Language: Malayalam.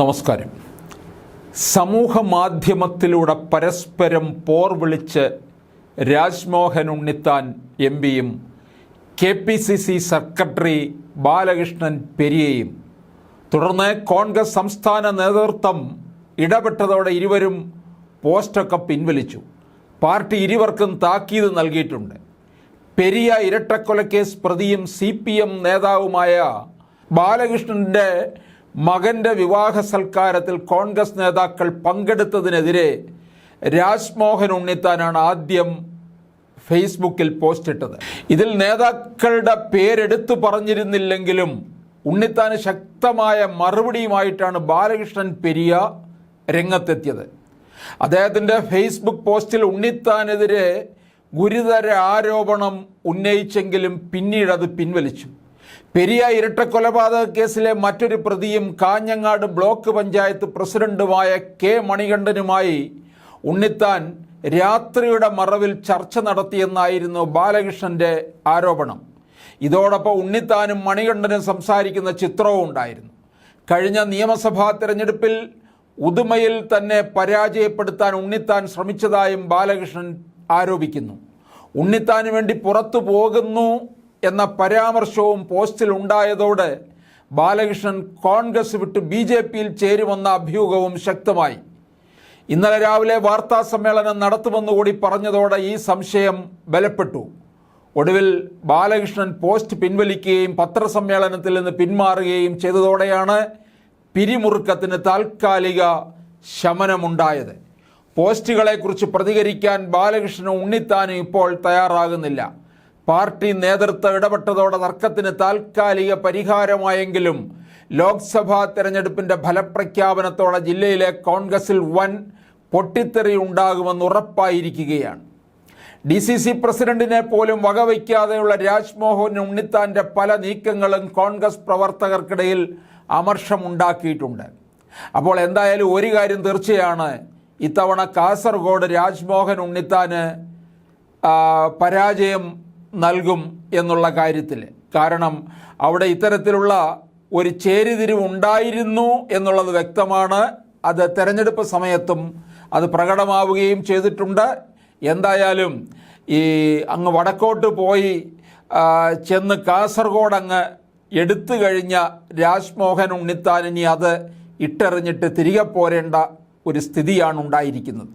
നമസ്കാരം. സമൂഹ മാധ്യമത്തിലൂടെ പരസ്പരം പോർ വിളിച്ച് രാജ്മോഹൻ ഉണ്ണിത്താൻ എം പിയും K P C C secretary Balakrishnan പെരിയയും തുടർന്ന് കോൺഗ്രസ് സംസ്ഥാന നേതൃത്വം ഇടപെട്ടതോടെ ഇരുവരും പോസ്റ്റൊക്കെ പിൻവലിച്ചു. പാർട്ടി ഇരുവർക്കും താക്കീത് നൽകിയിട്ടുണ്ട്. പെരിയ ഇരട്ടക്കൊലക്കേസ് പ്രതിയും സി പി എം നേതാവുമായ ബാലകൃഷ്ണന്റെ മകന്റെ വിവാഹ സൽക്കാരത്തിൽ കോൺഗ്രസ് നേതാക്കൾ പങ്കെടുത്തതിനെതിരെ രാജ്മോഹൻ ഉണ്ണിത്താനാണ് ആദ്യം ഫേസ്ബുക്കിൽ പോസ്റ്റിട്ടത്. ഇതിൽ നേതാക്കളുടെ പേരെടുത്തു പറഞ്ഞിരുന്നില്ലെങ്കിലും ഉണ്ണിത്താന് ശക്തമായ മറുപടിയുമായിട്ടാണ് ബാലകൃഷ്ണൻ പെരിയ രംഗത്തെത്തിയത്. അദ്ദേഹത്തിന്റെ ഫേസ്ബുക്ക് പോസ്റ്റിൽ ഉണ്ണിത്താനെതിരെ ഗുരുതര ആരോപണം ഉന്നയിച്ചെങ്കിലും പിന്നീട് അത് പിൻവലിച്ചു. പെരിയ ഇരട്ടക്കൊലപാതക കേസിലെ മറ്റൊരു പ്രതിയും കാഞ്ഞങ്ങാട് ബ്ലോക്ക് പഞ്ചായത്ത് പ്രസിഡന്റുമായ കെ മണികണ്ഠനുമായി ഉണ്ണിത്താൻ രാത്രിയുടെ മറവിൽ ചർച്ച നടത്തിയെന്നായിരുന്നു ബാലകൃഷ്ണന്റെ ആരോപണം. ഇതോടൊപ്പം ഉണ്ണിത്താനും മണികണ്ഠനും സംസാരിക്കുന്ന ചിത്രവും ഉണ്ടായിരുന്നു. കഴിഞ്ഞ നിയമസഭാ തെരഞ്ഞെടുപ്പിൽ ഉദുമയിൽ തന്നെ പരാജയപ്പെടുത്താൻ ഉണ്ണിത്താൻ ശ്രമിച്ചതായും ബാലകൃഷ്ണൻ ആരോപിക്കുന്നു. ഉണ്ണിത്താന് വേണ്ടി പുറത്തു പോകുന്നു എന്ന പരാമർശവും പോസ്റ്റിൽ ഉണ്ടായതോടെ ബാലകൃഷ്ണൻ കോൺഗ്രസ് വിട്ട് ബി ജെ പിയിൽ ചേരുമെന്ന അഭ്യൂഹവും ശക്തമായി. ഇന്നലെ രാവിലെ വാർത്താ സമ്മേളനം നടത്തുമെന്നുകൂടി പറഞ്ഞതോടെ ഈ സംശയം ബലപ്പെട്ടു. ഒടുവിൽ ബാലകൃഷ്ണൻ പോസ്റ്റ് പിൻവലിക്കുകയും പത്രസമ്മേളനത്തിൽ നിന്ന് പിന്മാറുകയും ചെയ്തതോടെയാണ് പിരിമുറുക്കത്തിന് താൽക്കാലിക ശമനമുണ്ടായത്. പോസ്റ്റുകളെക്കുറിച്ച് പ്രതികരിക്കാൻ ബാലകൃഷ്ണൻ ഉണ്ണിത്താനും ഇപ്പോൾ തയ്യാറാകുന്നില്ല. പാർട്ടി നേതൃത്വം ഇടപെട്ടതോടെ തർക്കത്തിന് താൽക്കാലിക പരിഹാരമായെങ്കിലും ലോക്സഭാ തെരഞ്ഞെടുപ്പിന്റെ ഫലപ്രഖ്യാപനത്തോടെ ജില്ലയിലെ കോൺഗ്രസിൽ വൻ പൊട്ടിത്തെറി ഉണ്ടാകുമെന്ന് ഉറപ്പായിരിക്കുകയാണ്. ഡി സി സി പ്രസിഡന്റിനെ പോലും വകവയ്ക്കാതെയുള്ള രാജ്മോഹൻ ഉണ്ണിത്താന്റെ പല നീക്കങ്ങളും കോൺഗ്രസ് പ്രവർത്തകർക്കിടയിൽ അമർഷമുണ്ടാക്കിയിട്ടുണ്ട്. അപ്പോൾ എന്തായാലും ഒരു കാര്യം തീർച്ചയാണ്. ഇത്തവണ കാസർഗോഡ് രാജ്മോഹൻ ഉണ്ണിത്താന് പരാജയം നൽകും എന്നുള്ള കാര്യത്തിൽ. കാരണം അവിടെ ഇത്തരത്തിലുള്ള ഒരു ചേരിതിരിവുണ്ടായിരുന്നു എന്നുള്ളത് വ്യക്തമാണ്. അത് തെരഞ്ഞെടുപ്പ് സമയത്തും അത് പ്രകടമാവുകയും ചെയ്തിട്ടുണ്ട്. എന്തായാലും ഈ അങ്ങ് വടക്കോട്ട് പോയി ചെന്ന് കാസർഗോഡ് അങ്ങ് എടുത്തു കഴിഞ്ഞ രാജ്മോഹൻ ഉണ്ണിത്താൻ ഇനി അത് ഇട്ടെറിഞ്ഞിട്ട് തിരികെ പോരേണ്ട ഒരു സ്ഥിതിയാണ് ഉണ്ടായിരിക്കുന്നത്.